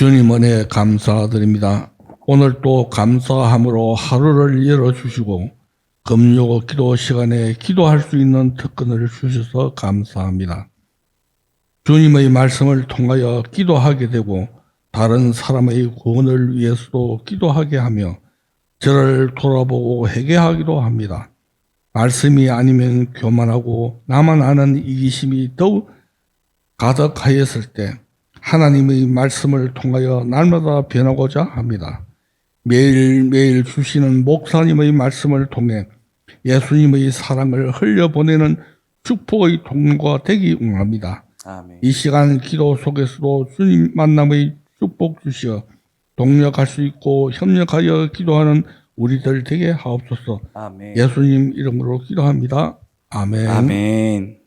주님 은혜 감사드립니다. 오늘 또 감사함으로 하루를 열어주시고 금요 기도 시간에 기도할 수 있는 특권을 주셔서 감사합니다. 주님의 말씀을 통하여 기도하게 되고 다른 사람의 구원을 위해서도 기도하게 하며 저를 돌아보고 회개하기도 합니다. 말씀이 아니면 교만하고 나만 아는 이기심이 더욱 가득하였을 때 하나님의 말씀을 통하여 날마다 변하고자 합니다. 매일매일 주시는 목사님의 말씀을 통해 예수님의 사랑을 흘려보내는 축복의 통로가 되기 원합니다. 아멘. 이 시간 기도 속에서도 주님 만남의 축복 주시어 동력할 수 있고 협력하여 기도하는 우리들 되게 하옵소서. 아멘. 예수님 이름으로 기도합니다. 아멘. 아멘.